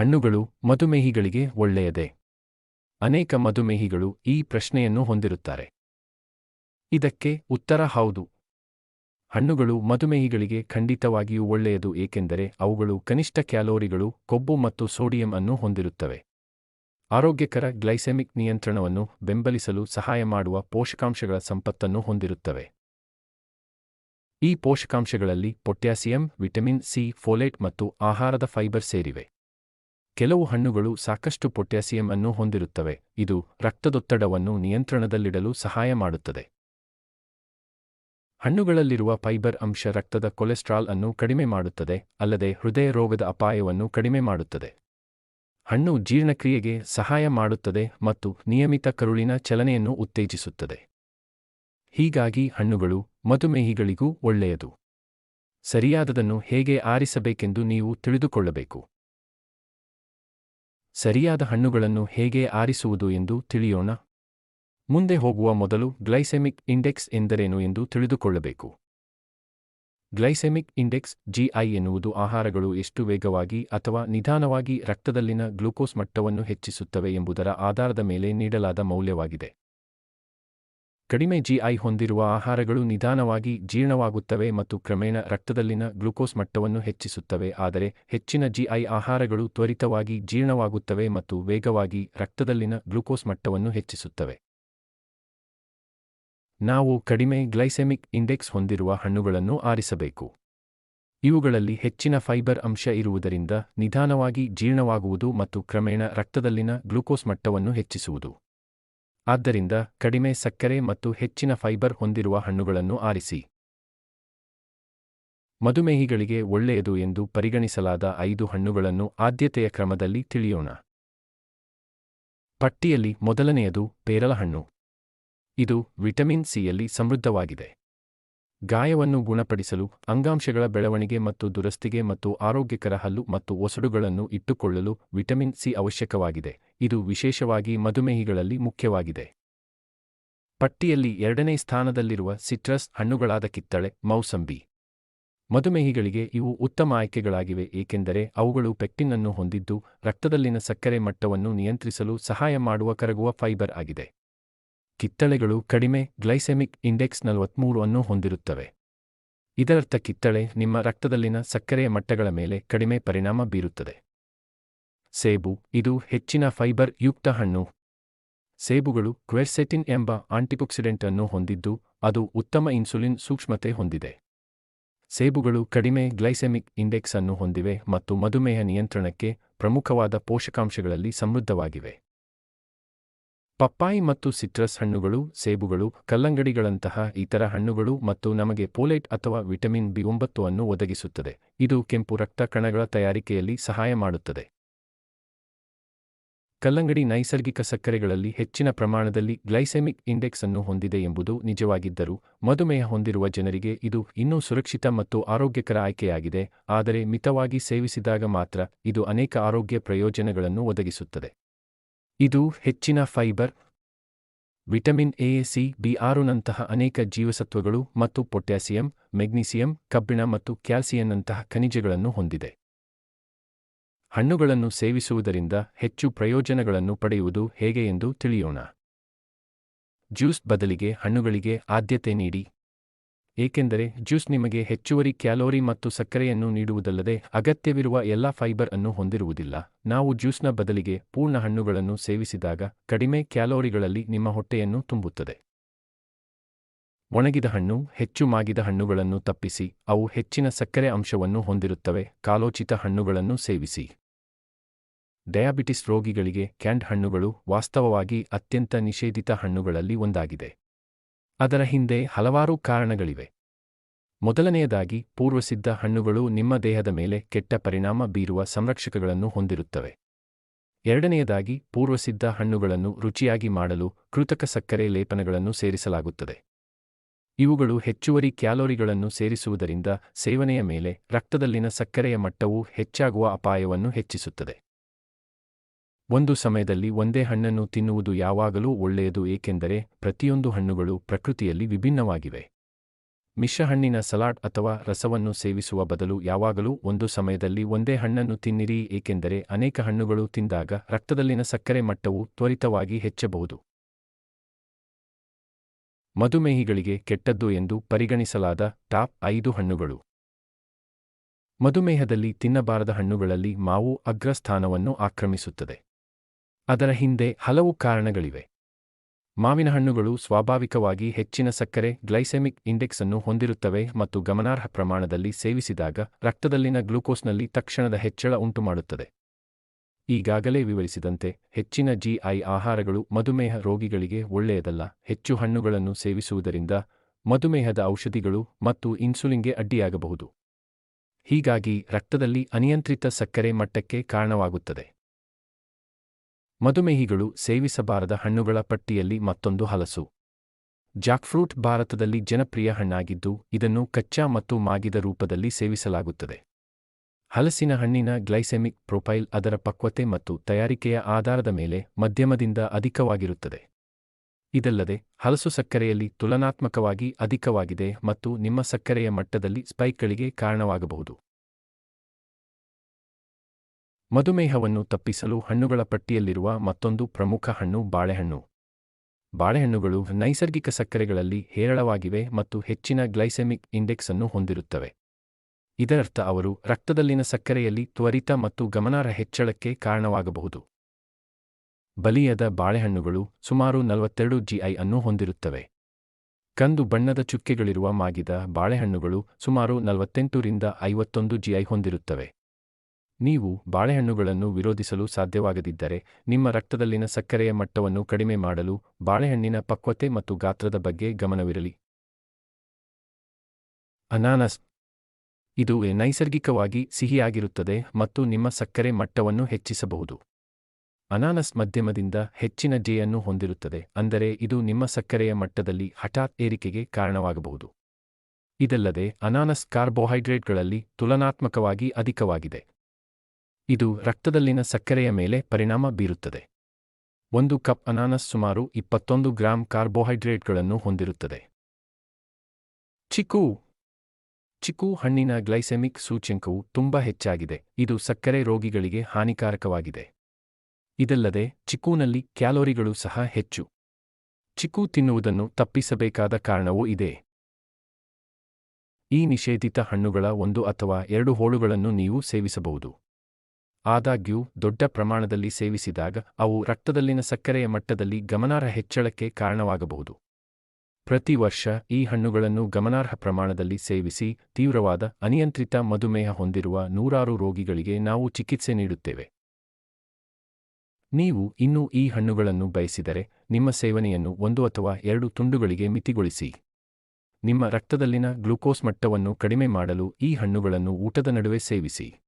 ಹಣ್ಣುಗಳು ಮಧುಮೇಹಿಗಳಿಗೆ ಒಳ್ಳೆಯದೇ. ಅನೇಕ ಮಧುಮೇಹಿಗಳು ಈ ಪ್ರಶ್ನೆಯನ್ನು ಹೊಂದಿರುತ್ತಾರೆ. ಇದಕ್ಕೆ ಉತ್ತರ ಹೌದು. ಹಣ್ಣುಗಳು ಮಧುಮೇಹಿಗಳಿಗೆ ಖಂಡಿತವಾಗಿಯೂ ಒಳ್ಳೆಯದು ಏಕೆಂದರೆ ಅವುಗಳು ಕನಿಷ್ಠ ಕ್ಯಾಲೋರಿಗಳು ಕೊಬ್ಬು ಮತ್ತು ಸೋಡಿಯಂ ಅನ್ನು ಹೊಂದಿರುತ್ತವೆ. ಆರೋಗ್ಯಕರ ಗ್ಲೈಸೆಮಿಕ್ ನಿಯಂತ್ರಣವನ್ನು ಬೆಂಬಲಿಸಲು ಸಹಾಯ ಮಾಡುವ ಪೋಷಕಾಂಶಗಳ ಸಂಪತ್ತನ್ನು ಹೊಂದಿರುತ್ತವೆ. ಈ ಪೋಷಕಾಂಶಗಳಲ್ಲಿ ಪೊಟ್ಯಾಸಿಯಂ, ವಿಟಮಿನ್ ಸಿ, ಫೋಲೇಟ್ ಮತ್ತು ಆಹಾರದ ಫೈಬರ್ ಸೇರಿವೆ. ಕೆಲವು ಹಣ್ಣುಗಳು ಸಾಕಷ್ಟು ಪೊಟ್ಯಾಸಿಯಂ ಅನ್ನು ಹೊಂದಿರುತ್ತವೆ, ಇದು ರಕ್ತದೊತ್ತಡವನ್ನು ನಿಯಂತ್ರಣದಲ್ಲಿಡಲು ಸಹಾಯ ಮಾಡುತ್ತದೆ. ಹಣ್ಣುಗಳಲ್ಲಿರುವ ಫೈಬರ್ ಅಂಶ ರಕ್ತದ ಕೊಲೆಸ್ಟ್ರಾಲ್ ಅನ್ನು ಕಡಿಮೆ ಮಾಡುತ್ತದೆ, ಅಲ್ಲದೆ ಹೃದಯ ರೋಗದ ಅಪಾಯವನ್ನು ಕಡಿಮೆ ಮಾಡುತ್ತದೆ. ಹಣ್ಣು ಜೀರ್ಣಕ್ರಿಯೆಗೆ ಸಹಾಯ ಮಾಡುತ್ತದೆ ಮತ್ತು ನಿಯಮಿತ ಕರುಳಿನ ಚಲನೆಯನ್ನು ಉತ್ತೇಜಿಸುತ್ತದೆ. ಹೀಗಾಗಿ ಹಣ್ಣುಗಳು ಮಧುಮೇಹಿಗಳಿಗೂ ಒಳ್ಳೆಯದು. ಸರಿಯಾದದನ್ನು ಹೇಗೆ ಆರಿಸಬೇಕೆಂದು ನೀವು ತಿಳಿದುಕೊಳ್ಳಬೇಕು. ಸರಿಯಾದ ಹಣ್ಣುಗಳನ್ನು ಹೇಗೆ ಆರಿಸುವುದು ಎಂದು ತಿಳಿಯೋಣ. ಮುಂದೆ ಹೋಗುವ ಮೊದಲು ಗ್ಲೈಸೆಮಿಕ್ ಇಂಡೆಕ್ಸ್ ಎಂದರೇನು ಎಂದು ತಿಳಿದುಕೊಳ್ಳಬೇಕು. ಗ್ಲೈಸೆಮಿಕ್ ಇಂಡೆಕ್ಸ್ ಜಿಐ ಎನ್ನುವುದು ಆಹಾರಗಳು ಎಷ್ಟು ವೇಗವಾಗಿ ಅಥವಾ ನಿಧಾನವಾಗಿ ರಕ್ತದಲ್ಲಿನ ಗ್ಲೂಕೋಸ್ ಮಟ್ಟವನ್ನು ಹೆಚ್ಚಿಸುತ್ತವೆ ಎಂಬುದರ ಆಧಾರದ ಮೇಲೆ ನೀಡಲಾದ ಮೌಲ್ಯವಾಗಿದೆ. ಕಡಿಮೆ ಜಿಐ ಹೊಂದಿರುವ ಆಹಾರಗಳು ನಿಧಾನವಾಗಿ ಜೀರ್ಣವಾಗುತ್ತವೆ ಮತ್ತು ಕ್ರಮೇಣ ರಕ್ತದಲ್ಲಿನ ಗ್ಲುಕೋಸ್ ಮಟ್ಟವನ್ನು ಹೆಚ್ಚಿಸುತ್ತವೆ, ಆದರೆ ಹೆಚ್ಚಿನ ಜಿಐ ಆಹಾರಗಳು ತ್ವರಿತವಾಗಿ ಜೀರ್ಣವಾಗುತ್ತವೆ ಮತ್ತು ವೇಗವಾಗಿ ರಕ್ತದಲ್ಲಿನ ಗ್ಲುಕೋಸ್ ಮಟ್ಟವನ್ನು ಹೆಚ್ಚಿಸುತ್ತವೆ. ನಾವು ಕಡಿಮೆ ಗ್ಲೈಸೆಮಿಕ್ ಇಂಡೆಕ್ಸ್ ಹೊಂದಿರುವ ಹಣ್ಣುಗಳನ್ನು ಆರಿಸಬೇಕು. ಇವುಗಳಲ್ಲಿ ಹೆಚ್ಚಿನ ಫೈಬರ್ ಅಂಶ ಇರುವುದರಿಂದ ನಿಧಾನವಾಗಿ ಜೀರ್ಣವಾಗುವುದು ಮತ್ತು ಕ್ರಮೇಣ ರಕ್ತದಲ್ಲಿನ ಗ್ಲುಕೋಸ್ ಮಟ್ಟವನ್ನು ಹೆಚ್ಚಿಸುವುದು. ಆದ್ದರಿಂದ ಕಡಿಮೆ ಸಕ್ಕರೆ ಮತ್ತು ಹೆಚ್ಚಿನ ಫೈಬರ್ ಹೊಂದಿರುವ ಹಣ್ಣುಗಳನ್ನು ಆರಿಸಿ. ಮಧುಮೇಹಿಗಳಿಗೆ ಒಳ್ಳೆಯದು ಎಂದು ಪರಿಗಣಿಸಲಾದ ಐದು ಹಣ್ಣುಗಳನ್ನು ಆದ್ಯತೆಯ ಕ್ರಮದಲ್ಲಿ ತಿಳಿಯೋಣ. ಪಟ್ಟಿಯಲ್ಲಿ ಮೊದಲನೆಯದು ಪೇರಲಹಣ್ಣು. ಇದು ವಿಟಮಿನ್ ಸಿಯಲ್ಲಿ ಸಮೃದ್ಧವಾಗಿದೆ. ಗಾಯವನ್ನು ಗುಣಪಡಿಸಲು, ಅಂಗಾಂಶಗಳ ಬೆಳವಣಿಗೆ ಮತ್ತು ದುರಸ್ತಿಗೆ ಮತ್ತು ಆರೋಗ್ಯಕರ ಹಲ್ಲು ಮತ್ತು ಒಸಡುಗಳನ್ನು ಇಟ್ಟುಕೊಳ್ಳಲು ವಿಟಮಿನ್ ಸಿ ಅವಶ್ಯಕವಾಗಿದೆ. ಇದು ವಿಶೇಷವಾಗಿ ಮಧುಮೇಹಿಗಳಲ್ಲಿ ಮುಖ್ಯವಾಗಿದೆ. ಪಟ್ಟಿಯಲ್ಲಿ ಎರಡನೇ ಸ್ಥಾನದಲ್ಲಿರುವ ಸಿಟ್ರಸ್ ಹಣ್ಣುಗಳಾದ ಕಿತ್ತಳೆ, ಮೌಸಂಬಿ. ಮಧುಮೇಹಿಗಳಿಗೆ ಇವು ಉತ್ತಮ ಆಯ್ಕೆಗಳಾಗಿವೆ, ಏಕೆಂದರೆ ಅವುಗಳು ಪೆಕ್ಟಿನ್ ಅನ್ನು ಹೊಂದಿದ್ದು, ರಕ್ತದಲ್ಲಿನ ಸಕ್ಕರೆ ಮಟ್ಟವನ್ನು ನಿಯಂತ್ರಿಸಲು ಸಹಾಯ ಮಾಡುವ ಕರಗುವ ಫೈಬರ್ ಆಗಿದೆ. ಕಿತ್ತಳೆಗಳು ಕಡಿಮೆ ಗ್ಲೈಸೆಮಿಕ್ ಇಂಡೆಕ್ಸ್ ನಲವತ್ಮೂರು ಅನ್ನು ಹೊಂದಿರುತ್ತವೆ. ಇದರರ್ಥ ಕಿತ್ತಳೆ ನಿಮ್ಮ ರಕ್ತದಲ್ಲಿನ ಸಕ್ಕರೆಯ ಮಟ್ಟಗಳ ಮೇಲೆ ಕಡಿಮೆ ಪರಿಣಾಮ ಬೀರುತ್ತದೆ. ಸೇಬು, ಇದು ಹೆಚ್ಚಿನ ಫೈಬರ್ ಯುಕ್ತ ಹಣ್ಣು. ಸೇಬುಗಳು ಕ್ವೆರ್ಸೆಟಿನ್ ಎಂಬ ಆಂಟಿಆಕ್ಸಿಡೆಂಟ್ ಅನ್ನು ಹೊಂದಿದ್ದು, ಅದು ಉತ್ತಮ ಇನ್ಸುಲಿನ್ ಸೂಕ್ಷ್ಮತೆ ಹೊಂದಿದೆ. ಸೇಬುಗಳು ಕಡಿಮೆ ಗ್ಲೈಸೆಮಿಕ್ ಇಂಡೆಕ್ಸ್ ಅನ್ನು ಹೊಂದಿವೆ ಮತ್ತು ಮಧುಮೇಹ ನಿಯಂತ್ರಣಕ್ಕೆ ಪ್ರಮುಖವಾದ ಪೋಷಕಾಂಶಗಳಲ್ಲಿ ಸಮೃದ್ಧವಾಗಿವೆ. ಪಪ್ಪಾಯಿ ಮತ್ತು ಸಿಟ್ರಸ್ ಹಣ್ಣುಗಳು, ಸೇಬುಗಳು, ಕಲ್ಲಂಗಡಿಗಳಂತಹ ಇತರ ಹಣ್ಣುಗಳು ಮತ್ತು ನಮಗೆ ಪೋಲೇಟ್ ಅಥವಾ ವಿಟಮಿನ್ ಬಿ ಒಂಬತ್ತು ಅನ್ನು ಒದಗಿಸುತ್ತದೆ. ಇದು ಕೆಂಪು ರಕ್ತ ಕಣಗಳ ತಯಾರಿಕೆಯಲ್ಲಿ ಸಹಾಯ ಮಾಡುತ್ತದೆ. ಕಲ್ಲಂಗಡಿ ನೈಸರ್ಗಿಕ ಸಕ್ಕರೆಗಳಲ್ಲಿ ಹೆಚ್ಚಿನ ಪ್ರಮಾಣದಲ್ಲಿ ಗ್ಲೈಸೆಮಿಕ್ ಇಂಡೆಕ್ಸ್ ಅನ್ನು ಹೊಂದಿದೆ ಎಂಬುದು ನಿಜವಾಗಿದ್ದರೂ, ಮಧುಮೇಹ ಹೊಂದಿರುವ ಜನರಿಗೆ ಇದು ಇನ್ನೂ ಸುರಕ್ಷಿತ ಮತ್ತು ಆರೋಗ್ಯಕರ ಆಯ್ಕೆಯಾಗಿದೆ, ಆದರೆ ಮಿತವಾಗಿ ಸೇವಿಸಿದಾಗ ಮಾತ್ರ ಇದು ಅನೇಕ ಆರೋಗ್ಯ ಪ್ರಯೋಜನಗಳನ್ನು ಒದಗಿಸುತ್ತದೆ. ಇದು ಹೆಚ್ಚಿನ fibre, vitamin A, C, B ಆರುನಂತಹ ಅನೇಕ ಜೀವಸತ್ವಗಳು ಮತ್ತು ಪೊಟ್ಯಾಸಿಯಂ, ಮೆಗ್ನೀಸಿಯಂ, ಕಬ್ಬಿಣ ಮತ್ತು ಕ್ಯಾಲ್ಸಿಯನ್ನಂತಹ ಖನಿಜಗಳನ್ನು ಹೊಂದಿದೆ. ಹಣ್ಣುಗಳನ್ನು ಸೇವಿಸುವುದರಿಂದ ಹೆಚ್ಚು ಪ್ರಯೋಜನಗಳನ್ನು ಪಡೆಯುವುದು ಹೇಗೆ ಎಂದು ತಿಳಿಯೋಣ. ಜ್ಯೂಸ್ ಬದಲಿಗೆ ಹಣ್ಣುಗಳಿಗೆ ಆದ್ಯತೆ ನೀಡಿ. ಏಕೆಂದರೆ ಜ್ಯೂಸ್ ನಿಮಗೆ ಹೆಚ್ಚುವರಿ ಕ್ಯಾಲೋರಿ ಮತ್ತು ಸಕ್ಕರೆಯನ್ನು ನೀಡುವುದಲ್ಲದೆ ಅಗತ್ಯವಿರುವ ಎಲ್ಲಾ ಫೈಬರ್ ಅನ್ನು ಹೊಂದಿರುವುದಿಲ್ಲ. ನಾವು ಜ್ಯೂಸ್ನ ಬದಲಿಗೆ ಪೂರ್ಣ ಹಣ್ಣುಗಳನ್ನು ಸೇವಿಸಿದಾಗ ಕಡಿಮೆ ಕ್ಯಾಲೋರಿಗಳಲ್ಲಿ ನಿಮ್ಮ ಹೊಟ್ಟೆಯನ್ನು ತುಂಬುತ್ತದೆ. ಒಣಗಿದ ಹಣ್ಣು, ಹೆಚ್ಚು ಮಾಗಿದ ಹಣ್ಣುಗಳನ್ನು ತಪ್ಪಿಸಿ, ಅವು ಹೆಚ್ಚಿನ ಸಕ್ಕರೆ ಅಂಶವನ್ನು ಹೊಂದಿರುತ್ತವೆ, ಕಾಲೋಚಿತ ಹಣ್ಣುಗಳನ್ನು ಸೇವಿಸಿ. ಡಯಾಬಿಟಿಸ್ ರೋಗಿಗಳಿಗೆ ಕ್ಯಾಂಡ್ ಹಣ್ಣುಗಳು ವಾಸ್ತವವಾಗಿ ಅತ್ಯಂತ ನಿಷೇಧಿತ ಹಣ್ಣುಗಳಲ್ಲಿ ಒಂದಾಗಿದೆ. ಅದರ ಹಿಂದೆ ಹಲವಾರು ಕಾರಣಗಳಿವೆ. ಮೊದಲನೆಯದಾಗಿ, ಪೂರ್ವಸಿದ್ಧ ಹಣ್ಣುಗಳು ನಿಮ್ಮ ದೇಹದ ಮೇಲೆ ಕೆಟ್ಟ ಪರಿಣಾಮ ಬೀರುವ ಸಂರಕ್ಷಕಗಳನ್ನು ಹೊಂದಿರುತ್ತವೆ. ಎರಡನೆಯದಾಗಿ, ಪೂರ್ವಸಿದ್ಧ ಹಣ್ಣುಗಳನ್ನು ರುಚಿಯಾಗಿ ಮಾಡಲು ಕೃತಕ ಸಕ್ಕರೆ ಲೇಪನಗಳನ್ನು ಸೇರಿಸಲಾಗುತ್ತದೆ. ಇವುಗಳು ಹೆಚ್ಚುವರಿ ಕ್ಯಾಲೋರಿಗಳನ್ನು ಸೇರಿಸುವುದರಿಂದ ಸೇವನೆಯ ಮೇಲೆ ರಕ್ತದಲ್ಲಿನ ಸಕ್ಕರೆಯ ಮಟ್ಟವು ಹೆಚ್ಚಾಗುವ ಅಪಾಯವನ್ನು ಹೆಚ್ಚಿಸುತ್ತದೆ. ಒಂದು ಸಮಯದಲ್ಲಿ ಒಂದೇ ಹಣ್ಣನ್ನು ತಿನ್ನುವುದು ಯಾವಾಗಲೂ ಒಳ್ಳೆಯದು ಏಕೆಂದರೆ ಪ್ರತಿಯೊಂದು ಹಣ್ಣುಗಳು ಪ್ರಕೃತಿಯಲ್ಲಿ ವಿಭಿನ್ನವಾಗಿವೆ. ಮಿಶ್ರಹಣ್ಣಿನ ಸಲಾಡ್ ಅಥವಾ ರಸವನ್ನು ಸೇವಿಸುವ ಬದಲು ಯಾವಾಗಲೂ ಒಂದು ಸಮಯದಲ್ಲಿ ಒಂದೇ ಹಣ್ಣನ್ನು ತಿನ್ನಿರಿ ಏಕೆಂದರೆ ಅನೇಕ ಹಣ್ಣುಗಳು ತಿಂದಾಗ ರಕ್ತದಲ್ಲಿನ ಸಕ್ಕರೆ ಮಟ್ಟವು ತ್ವರಿತವಾಗಿ ಹೆಚ್ಚಬಹುದು. ಮಧುಮೇಹಿಗಳಿಗೆ ಕೆಟ್ಟದ್ದು ಎಂದು ಪರಿಗಣಿಸಲಾದ ಟಾಪ್ ಐದು ಹಣ್ಣುಗಳು. ಮಧುಮೇಹದಲ್ಲಿ ತಿನ್ನಬಾರದ ಹಣ್ಣುಗಳಲ್ಲಿ ಮಾವು ಅಗ್ರಸ್ಥಾನವನ್ನು ಆಕ್ರಮಿಸುತ್ತದೆ. ಅದರ ಹಿಂದೆ ಹಲವು ಕಾರಣಗಳಿವೆ. ಮಾವಿನ ಹಣ್ಣುಗಳು ಸ್ವಾಭಾವಿಕವಾಗಿ ಹೆಚ್ಚಿನ ಸಕ್ಕರೆ, ಗ್ಲೈಸೆಮಿಕ್ ಇಂಡೆಕ್ಸ್ ಅನ್ನು ಹೊಂದಿರುತ್ತವೆ ಮತ್ತು ಗಮನಾರ್ಹ ಪ್ರಮಾಣದಲ್ಲಿ ಸೇವಿಸಿದಾಗ ರಕ್ತದಲ್ಲಿನ ಗ್ಲೂಕೋಸ್ನಲ್ಲಿ ತಕ್ಷಣದ ಹೆಚ್ಚಳ ಉಂಟುಮಾಡುತ್ತದೆ. ಈಗಾಗಲೇ ವಿವರಿಸಿದಂತೆ ಹೆಚ್ಚಿನ ಜಿಐ ಆಹಾರಗಳು ಮಧುಮೇಹ ರೋಗಿಗಳಿಗೆ ಒಳ್ಳೆಯದಲ್ಲ. ಹೆಚ್ಚು ಹಣ್ಣುಗಳನ್ನು ಸೇವಿಸುವುದರಿಂದ ಮಧುಮೇಹದ ಔಷಧಿಗಳು ಮತ್ತು ಇನ್ಸುಲಿನ್ಗೆ ಅಡ್ಡಿಯಾಗಬಹುದು. ಹೀಗಾಗಿ ರಕ್ತದಲ್ಲಿ ಅನಿಯಂತ್ರಿತ ಸಕ್ಕರೆ ಮಟ್ಟಕ್ಕೆ ಕಾರಣವಾಗುತ್ತದೆ. ಮಧುಮೇಹಿಗಳು ಸೇವಿಸಬಾರದ ಹಣ್ಣುಗಳ ಪಟ್ಟಿಯಲ್ಲಿ ಮತ್ತೊಂದು ಹಲಸು. ಜಾಕ್ಫ್ರೂಟ್ ಭಾರತದಲ್ಲಿ ಜನಪ್ರಿಯ ಹಣ್ಣಾಗಿದ್ದು, ಇದನ್ನು ಕಚ್ಚಾ ಮತ್ತು ಮಾಗಿದ ರೂಪದಲ್ಲಿ ಸೇವಿಸಲಾಗುತ್ತದೆ. ಹಲಸಿನ ಹಣ್ಣಿನ ಗ್ಲೈಸೆಮಿಕ್ ಪ್ರೊಫೈಲ್ ಅದರ ಪಕ್ವತೆ ಮತ್ತು ತಯಾರಿಕೆಯ ಆಧಾರದ ಮೇಲೆ ಮಧ್ಯಮದಿಂದ ಅಧಿಕವಾಗಿರುತ್ತದೆ. ಇದಲ್ಲದೆ, ಹಲಸು ಸಕ್ಕರೆಯಲ್ಲಿ ತುಲನಾತ್ಮಕವಾಗಿ ಅಧಿಕವಾಗಿದೆ ಮತ್ತು ನಿಮ್ಮ ಸಕ್ಕರೆಯ ಮಟ್ಟದಲ್ಲಿ ಸ್ಪೈಕ್ಗಳಿಗೆ ಕಾರಣವಾಗಬಹುದು. ಮಧುಮೇಹವನ್ನು ತಪ್ಪಿಸಲು ಹಣ್ಣುಗಳ ಪಟ್ಟಿಯಲ್ಲಿರುವ ಮತ್ತೊಂದು ಪ್ರಮುಖ ಹಣ್ಣು ಬಾಳೆಹಣ್ಣು. ಬಾಳೆಹಣ್ಣುಗಳು ನೈಸರ್ಗಿಕ ಸಕ್ಕರೆಗಳಲ್ಲಿ ಹೇರಳವಾಗಿವೆ ಮತ್ತು ಹೆಚ್ಚಿನ ಗ್ಲೈಸೆಮಿಕ್ ಇಂಡೆಕ್ಸ್ ಅನ್ನು ಹೊಂದಿರುತ್ತವೆ. ಇದರರ್ಥ ಅವರು ರಕ್ತದಲ್ಲಿನ ಸಕ್ಕರೆಯಲ್ಲಿ ತ್ವರಿತ ಮತ್ತು ಗಮನಾರ್ಹ ಹೆಚ್ಚಳಕ್ಕೆ ಕಾರಣವಾಗಬಹುದು. ಬಲಿಯದ ಬಾಳೆಹಣ್ಣುಗಳು ಸುಮಾರು ನಲವತ್ತೆರಡು ಜಿಐ ಅನ್ನು ಹೊಂದಿರುತ್ತವೆ. ಕಂದು ಬಣ್ಣದ ಚುಕ್ಕೆಗಳಿರುವ ಮಾಗಿದ ಬಾಳೆಹಣ್ಣುಗಳು ಸುಮಾರು ನಲವತ್ತೆಂಟು ರಿಂದ ಐವತ್ತೊಂದು ಜಿಐ ಹೊಂದಿರುತ್ತವೆ. ನೀವು ಬಾಳೆಹಣ್ಣುಗಳನ್ನು ವಿರೋಧಿಸಲು ಸಾಧ್ಯವಾಗದಿದ್ದರೆ ನಿಮ್ಮ ರಕ್ತದಲ್ಲಿನ ಸಕ್ಕರೆಯ ಮಟ್ಟವನ್ನು ಕಡಿಮೆ ಮಾಡಲು ಬಾಳೆಹಣ್ಣಿನ ಪಕ್ವತೆ ಮತ್ತು ಗಾತ್ರದ ಬಗ್ಗೆ ಗಮನವಿರಲಿ. ಅನಾನಸ್. ಇದು ನೈಸರ್ಗಿಕವಾಗಿ ಸಿಹಿಯಾಗಿರುತ್ತದೆ ಮತ್ತು ನಿಮ್ಮ ಸಕ್ಕರೆ ಮಟ್ಟವನ್ನು ಹೆಚ್ಚಿಸಬಹುದು. ಅನಾನಸ್ ಮಧ್ಯಮದಿಂದ ಹೆಚ್ಚಿನ ಜೆಯನ್ನು ಹೊಂದಿರುತ್ತದೆ, ಅಂದರೆ ಇದು ನಿಮ್ಮ ಸಕ್ಕರೆಯ ಮಟ್ಟದಲ್ಲಿ ಹಠಾತ್ ಏರಿಕೆಗೆ ಕಾರಣವಾಗಬಹುದು. ಇದಲ್ಲದೆ ಅನಾನಸ್ ಕಾರ್ಬೋಹೈಡ್ರೇಟ್ಗಳಲ್ಲಿ ತುಲನಾತ್ಮಕವಾಗಿ ಅಧಿಕವಾಗಿದೆ. ಇದು ರಕ್ತದಲ್ಲಿನ ಸಕ್ಕರೆಯ ಮೇಲೆ ಪರಿಣಾಮ ಬೀರುತ್ತದೆ. ಒಂದು ಕಪ್ ಅನಾನಸ್ ಸುಮಾರು ಇಪ್ಪತ್ತೊಂದು ಗ್ರಾಂ ಕಾರ್ಬೋಹೈಡ್ರೇಟ್ಗಳನ್ನು ಹೊಂದಿರುತ್ತದೆ. ಚಿಕು. ಚಿಕ್ಕು ಹಣ್ಣಿನ ಗ್ಲೈಸೆಮಿಕ್ ಸೂಚ್ಯಂಕವು ತುಂಬಾ ಹೆಚ್ಚಾಗಿದೆ. ಇದು ಸಕ್ಕರೆ ರೋಗಿಗಳಿಗೆ ಹಾನಿಕಾರಕವಾಗಿದೆ. ಇದಲ್ಲದೆ ಚಿಕ್ಕೂನಲ್ಲಿ ಕ್ಯಾಲೋರಿಗಳು ಸಹ ಹೆಚ್ಚು. ಚಿಕ್ಕು ತಿನ್ನುವುದನ್ನು ತಪ್ಪಿಸಬೇಕಾದ ಕಾರಣವೂ ಇದೆ. ಈ ನಿಷೇಧಿತ ಹಣ್ಣುಗಳ ಒಂದು ಅಥವಾ ಎರಡು ಹೋಳುಗಳನ್ನು ನೀವು ಸೇವಿಸಬಹುದು. ಆದಾಗ್ಯೂ, ದೊಡ್ಡ ಪ್ರಮಾಣದಲ್ಲಿ ಸೇವಿಸಿದಾಗ ಅವು ರಕ್ತದಲ್ಲಿನ ಸಕ್ಕರೆಯ ಮಟ್ಟದಲ್ಲಿ ಗಮನಾರ್ಹ ಹೆಚ್ಚಳಕ್ಕೆ ಕಾರಣವಾಗಬಹುದು. ಪ್ರತಿ ವರ್ಷ ಈ ಹಣ್ಣುಗಳನ್ನು ಗಮನಾರ್ಹ ಪ್ರಮಾಣದಲ್ಲಿ ಸೇವಿಸಿ, ತೀವ್ರವಾದ, ಅನಿಯಂತ್ರಿತ ಮಧುಮೇಹ ಹೊಂದಿರುವ ನೂರಾರು ರೋಗಿಗಳಿಗೆ ನಾವು ಚಿಕಿತ್ಸೆ ನೀಡುತ್ತೇವೆ. ನೀವು ಇನ್ನೂ ಈ ಹಣ್ಣುಗಳನ್ನು ಬಯಸಿದರೆ, ನಿಮ್ಮ ಸೇವನೆಯನ್ನು ಒಂದು ಅಥವಾ ಎರಡು ತುಂಡುಗಳಿಗೆ ಮಿತಿಗೊಳಿಸಿ. ನಿಮ್ಮ ರಕ್ತದಲ್ಲಿನ ಗ್ಲೂಕೋಸ್ ಮಟ್ಟವನ್ನು ಕಡಿಮೆ ಮಾಡಲು ಈ ಹಣ್ಣುಗಳನ್ನು ಊಟದ ನಡುವೆ ಸೇವಿಸಿ.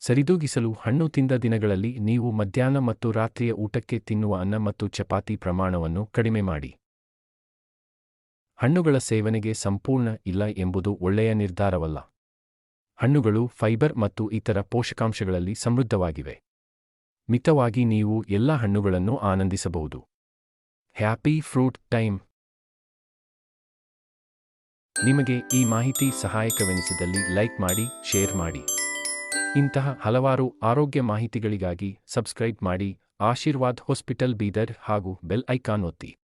ಸರಿದೂಗಿಸಲು ಹಣ್ಣು ತಿಂದ ದಿನಗಳಲ್ಲಿ ನೀವು ಮಧ್ಯಾಹ್ನ ಮತ್ತು ರಾತ್ರಿಯ ಊಟಕ್ಕೆ ತಿನ್ನುವ ಅನ್ನ ಮತ್ತು ಚಪಾತಿ ಪ್ರಮಾಣವನ್ನು ಕಡಿಮೆ ಮಾಡಿ. ಹಣ್ಣುಗಳ ಸೇವನೆಗೆ ಸಂಪೂರ್ಣ ಇಲ್ಲ ಎಂಬುದು ಒಳ್ಳೆಯ ನಿರ್ಧಾರವಲ್ಲ. ಹಣ್ಣುಗಳು ಫೈಬರ್ ಮತ್ತು ಇತರ ಪೋಷಕಾಂಶಗಳಲ್ಲಿ ಸಮೃದ್ಧವಾಗಿವೆ. ಮಿತವಾಗಿ ನೀವು ಎಲ್ಲ ಹಣ್ಣುಗಳನ್ನು ಆನಂದಿಸಬಹುದು. Happy fruit time. ನಿಮಗೆ ಈ ಮಾಹಿತಿ ಸಹಾಯಕವೆನಿಸಿದಲ್ಲಿ ಲೈಕ್ ಮಾಡಿ, ಶೇರ್ ಮಾಡಿ. ಇಂತಹ ಹಲವಾರು ಆರೋಗ್ಯ ಮಾಹಿತಿಗಳಿಗಾಗಿ ಸಬ್ಸ್ಕ್ರೈಬ್ ಮಾಡಿ ಆಶೀರ್ವಾದ್ ಹಾಸ್ಪಿಟಲ್ ಬೀದರ್ ಹಾಗೂ ಬೆಲ್ ಐಕಾನ್ ಒತ್ತಿ.